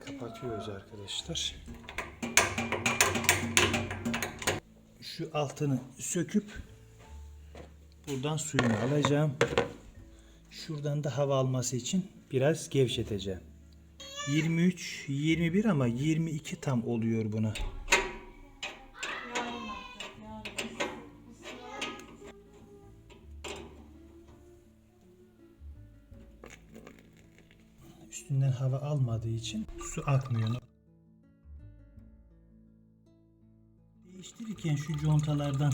kapatıyoruz arkadaşlar. Şu altını söküp buradan suyunu alacağım. Şuradan da hava alması için biraz gevşeteceğim. 23, 21 ama 22 tam oluyor buna. Üstünden hava almadığı için su akmıyor. Değiştirirken şu contalardan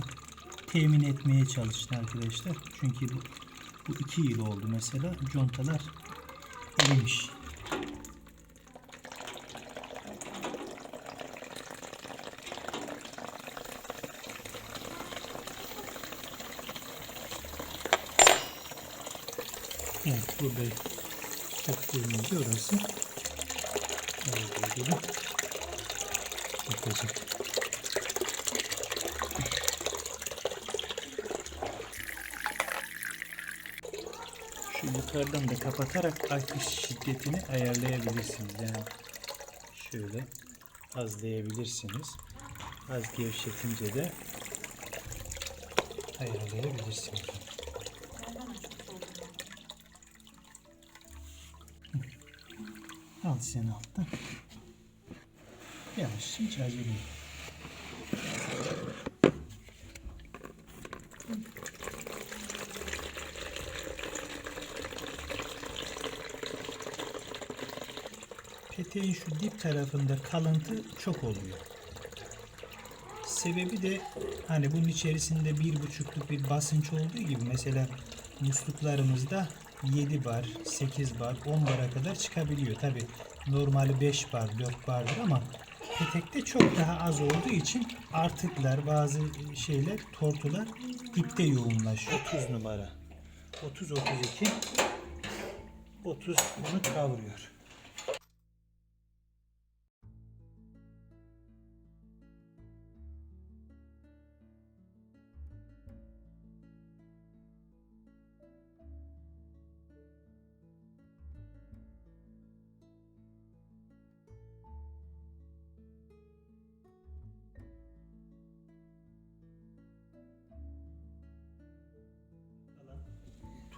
temin etmeye çalıştı arkadaşlar. Çünkü bu, bu iki yıl oldu mesela. Contalar erimiş. Evet burada söktürünce orası olduğu gibi çıkacak. Şu yukarıdan da kapatarak akış şiddetini ayarlayabilirsiniz. Yani şöyle azlayabilirsiniz. Az gevşetince de ayarlayabilirsiniz. Al sen alttan. Yavaş hiç acele yok. Peteğin şu dip tarafında kalıntı çok oluyor. Sebebi de hani bunun içerisinde bir buçukluk bir basınç olduğu gibi mesela musluklarımızda 7 bar, 8 bar, 10 bara kadar çıkabiliyor. Tabi normali 5 bar, 4 bardır ama petekte çok daha az olduğu için artıklar, bazı şeyler, tortular dipte yoğunlaşıyor. 30 numara. 30 32 30 bunu kavuruyor.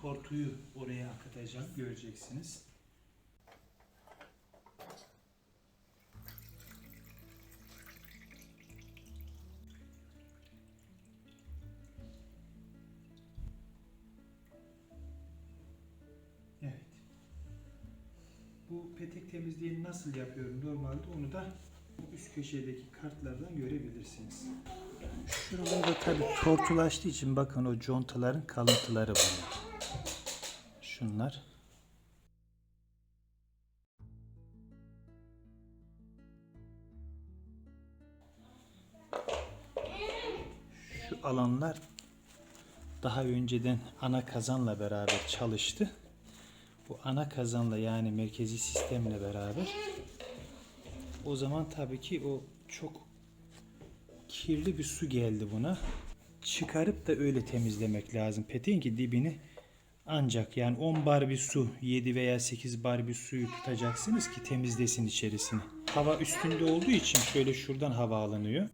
Tortuyu oraya akıtacağım göreceksiniz. Evet. Bu petek temizliğini nasıl yapıyorum normalde onu da üst köşedeki kartlardan görebilirsiniz. Şuralarda tabi tortulaştığı için bakın o contaların kalıntıları bunlar. Şunlar. Şu alanlar daha önceden ana kazanla beraber çalıştı. Bu ana kazanla yani merkezi sistemle beraber o zaman tabii ki o çok kirli bir su geldi buna. Çıkarıp da öyle temizlemek lazım. Peteğin ki dibini ancak yani 10 bar bir su, 7 veya 8 bar bir suyu tutacaksınız ki temizlesin içerisini. Hava üstünde olduğu için şöyle şuradan hava alınıyor.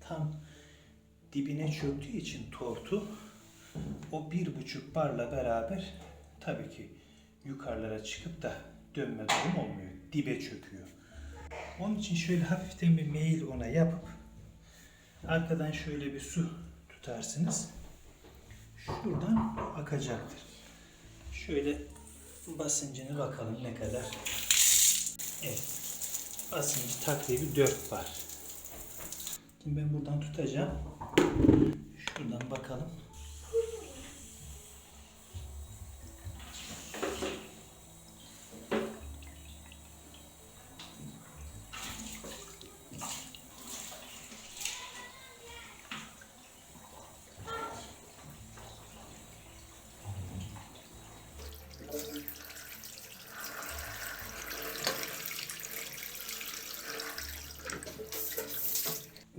Tam dibine çöktüğü için tortu o bir buçuk barla beraber tabii ki yukarılara çıkıp da dönme durum olmuyor. Dibe çöküyor. Onun için şöyle hafiften bir meyil ona yapıp arkadan şöyle bir su tutarsınız. Şuradan akacaktır. Şöyle basıncını bakalım ne kadar. Evet. Basıncı takribi 4 bar. Şimdi ben buradan tutacağım. Şuradan bakalım.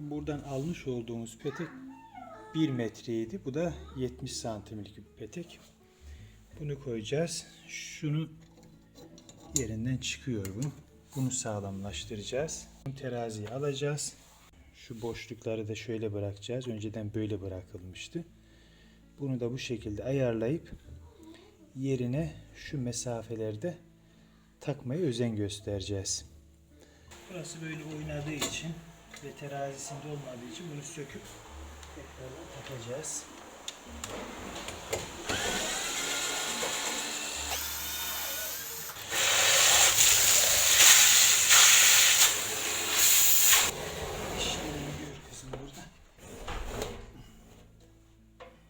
Buradan almış olduğumuz petek 1 metreydi. Bu da 70 santimlik bir petek. Bunu koyacağız. Şunu yerinden çıkıyor bu. Bunu sağlamlaştıracağız. Teraziyi alacağız. Şu boşlukları da şöyle bırakacağız. Önceden böyle bırakılmıştı. Bunu da bu şekilde ayarlayıp yerine şu mesafelerde takmaya özen göstereceğiz. Burası böyle oynadığı için ve terazisinde olmadığı için bunu söküp tekrar takacağız.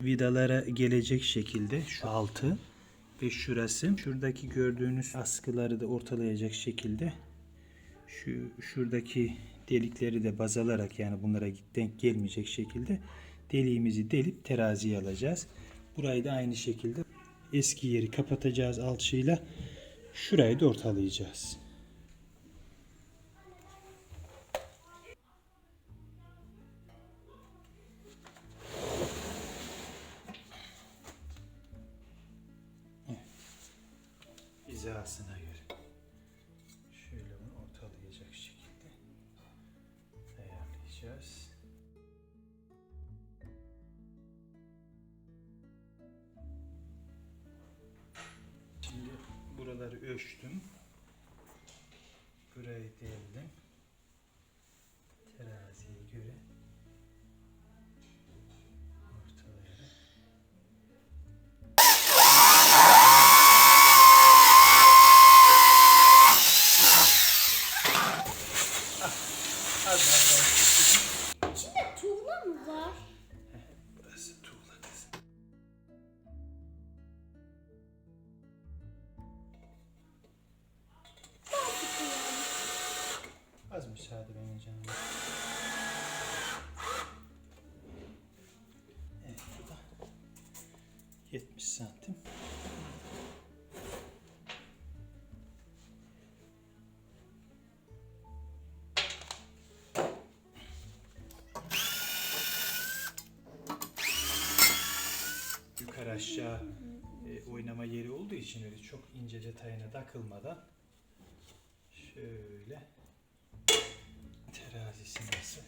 Vidalara gelecek şekilde şu altı ve şurası. Şuradaki gördüğünüz askıları da ortalayacak şekilde şu şuradaki delikleri de baz alarak yani bunlara denk gelmeyecek şekilde deliğimizi delip teraziye alacağız. Burayı da aynı şekilde eski yeri kapatacağız alçıyla. Şurayı da ortalayacağız. hizasına aşağı e, oynama yeri olduğu için öyle çok ince detayına takılmadan şöyle terazisi nasıl?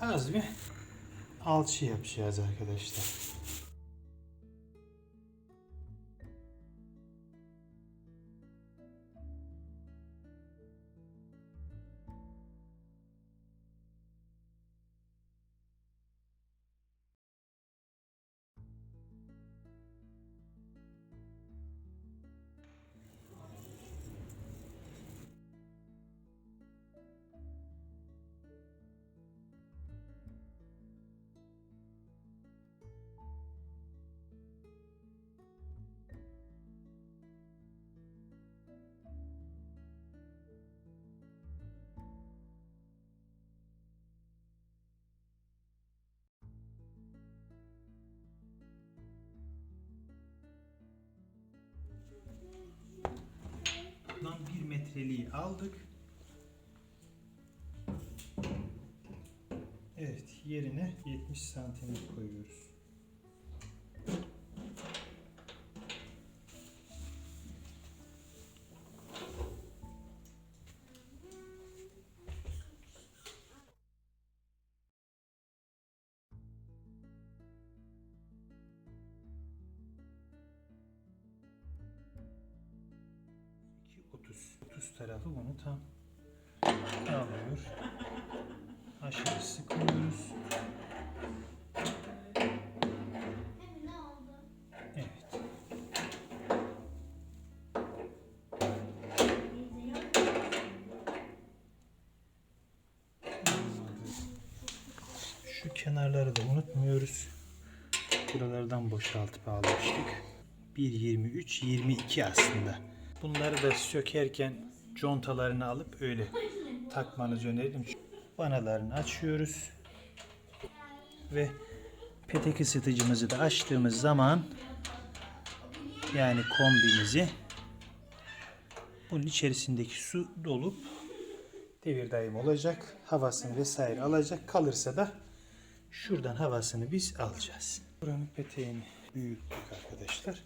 Az bir alçı yapacağız arkadaşlar. 1 metreliği aldık. Evet yerine 70 santimlik koyuyoruz. 30. 30 tarafı bunu tam alıyor. Ne oldu? Evet. Şu kenarları da unutmuyoruz. Buralardan boşaltıp almıştık. 1.23, 22 aslında. Bunları da sökerken contalarını alıp öyle takmanızı öneririm. Vanalarını açıyoruz. Ve petek ısıtıcımızı da açtığımız zaman yani kombimizi bunun içerisindeki su dolup devir daim olacak. Havasını vesaire alacak. Kalırsa da şuradan havasını biz alacağız. Buranın peteğini büyüttük arkadaşlar.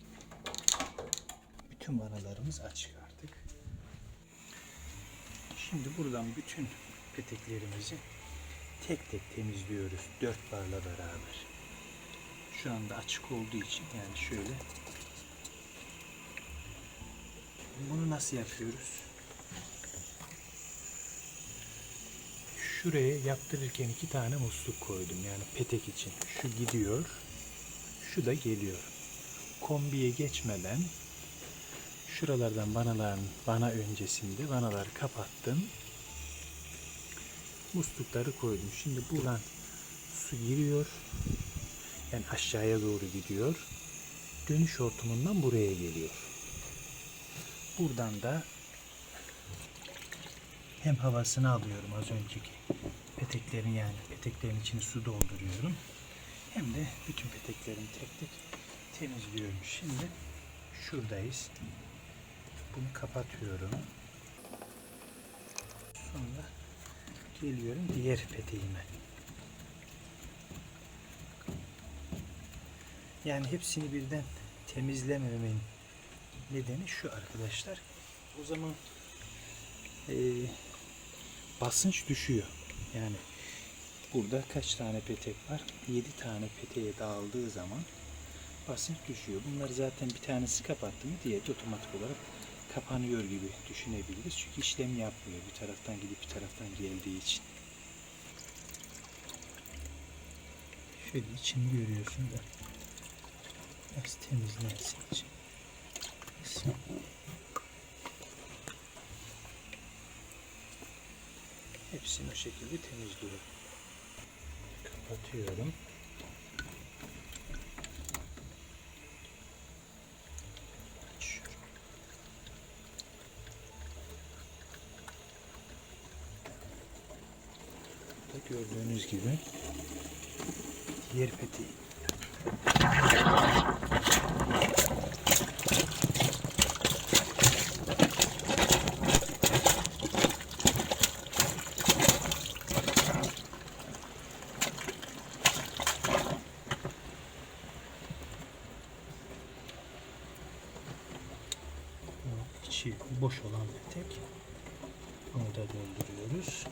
Bütün vanalarımız açık artık. Şimdi buradan bütün peteklerimizi tek tek temizliyoruz. Dört barla beraber. Şu anda açık olduğu için yani şöyle. Bunu nasıl yapıyoruz? Şuraya yaptırırken iki tane musluk koydum. Yani petek için. Şu gidiyor. Şu da geliyor. Kombiye geçmeden şuralardan vanaların vana öncesinde vanaları kapattım. Muslukları koydum. Şimdi buradan su giriyor. Yani aşağıya doğru gidiyor. Dönüş hortumundan buraya geliyor. Buradan da hem havasını alıyorum az önceki peteklerin yani peteklerin içine su dolduruyorum. Hem de bütün peteklerimi tek tek temizliyorum. Şimdi şuradayız. Bunu kapatıyorum. Sonra geliyorum diğer peteğime. Yani hepsini birden temizlemememin nedeni şu arkadaşlar. O zaman eee, basınç düşüyor. Yani burada kaç tane petek var? 7 tane peteğe dağıldığı zaman basınç düşüyor. Bunları zaten bir tanesi kapattı de otomatik olarak kapanıyor gibi düşünebiliriz. Çünkü işlem yapmıyor. Bir taraftan gidip bir taraftan geldiği için. Şöyle içini görüyorsun da biraz temizlensin için. Hepsini o şekilde temizliyorum. Kapatıyorum. Gördüğünüz gibi. Diğer peteği Bu içi boş olan petek. Onu da dolduruyoruz.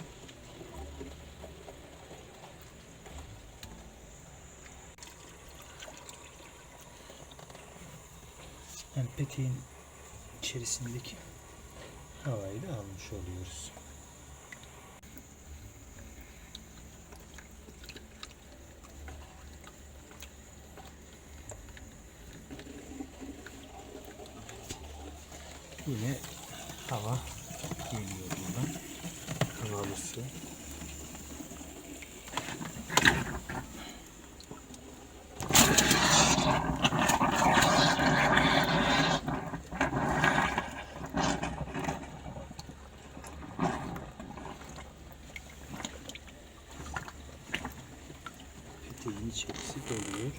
Yani peteğin içerisindeki havayı da almış oluyoruz. Yine hava geliyor buradan. Havalı su. Peteğin içerisi doluyor.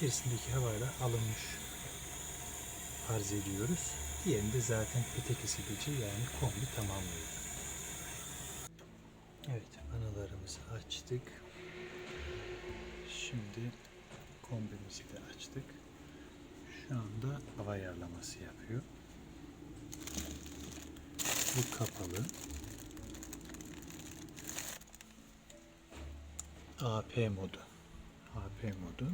İçerisindeki havayla alınmış farz ediyoruz. Diğerinde zaten petek ısıtıcı yani kombi tamamlıyor. Evet, analarımızı açtık. Şimdi kombimizi de açtık. Şu anda hava ayarlaması yapıyor. Bu kapalı. AP modu. AP modu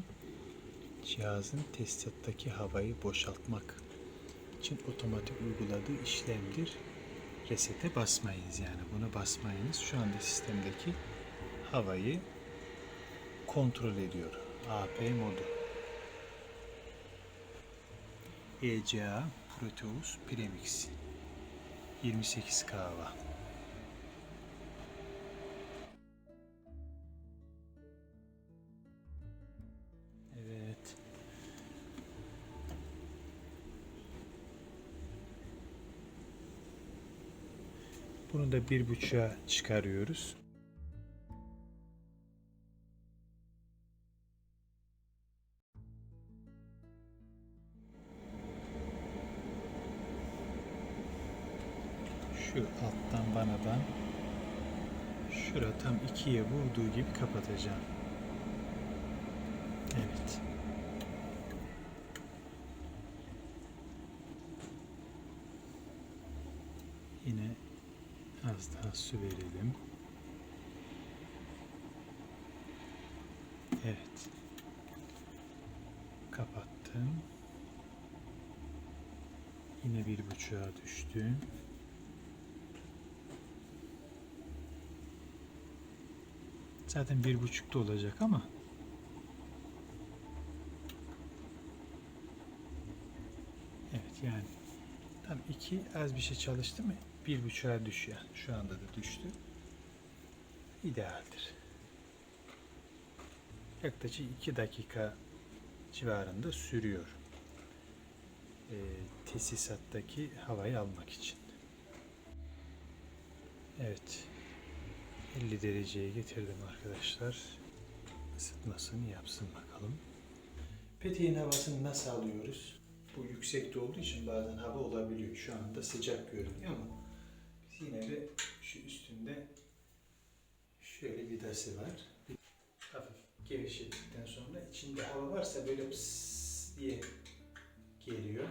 cihazın testattaki havayı boşaltmak için otomatik uyguladığı işlemdir. Resete basmayınız yani bunu basmayınız. Şu anda sistemdeki havayı kontrol ediyor. AP modu. ECA Proteus Premix 28 kahva. Bunu da bir buçuğa çıkarıyoruz. Şu alttan bana ben şura tam ikiye vurduğu gibi kapatacağım. Evet. Yine az daha su verelim. Evet. Kapattım. Yine bir buçuğa düştü. Zaten bir buçukta olacak ama Evet yani tam iki az bir şey çalıştı mı bir buçuğa düşüyor. Şu anda da düştü. İdealdir. Yaklaşık iki dakika civarında sürüyor. Ee, tesisattaki havayı almak için. Evet. 50 dereceye getirdim arkadaşlar. Isıtmasını yapsın bakalım. Peteğin havasını nasıl alıyoruz? Bu yüksekte olduğu için bazen hava olabiliyor. Şu anda sıcak görünüyor ama yine de şu üstünde şöyle vidası var. Hafif gevşettikten sonra içinde hava varsa böyle pıs diye geliyor.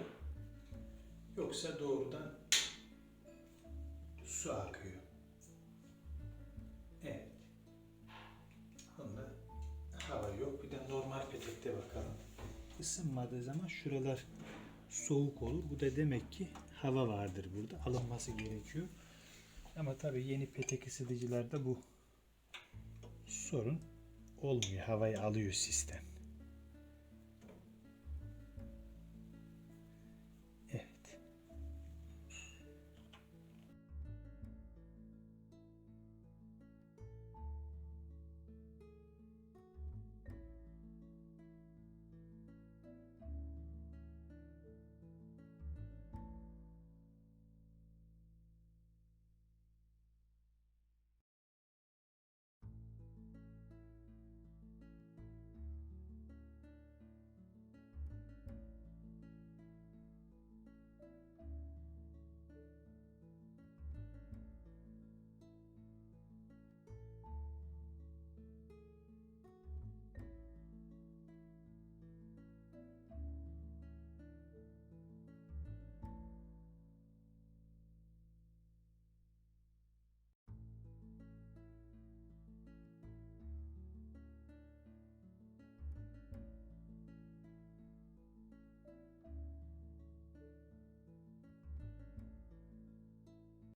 Yoksa doğrudan su akıyor. Evet. Bunda hava yok. Bir de normal petekte bakalım. Isınmadığı zaman şuralar soğuk olur. Bu da demek ki hava vardır burada. Alınması gerekiyor. Ama tabii yeni petek ısıtıcılarda bu sorun olmuyor. Havayı alıyor sistem.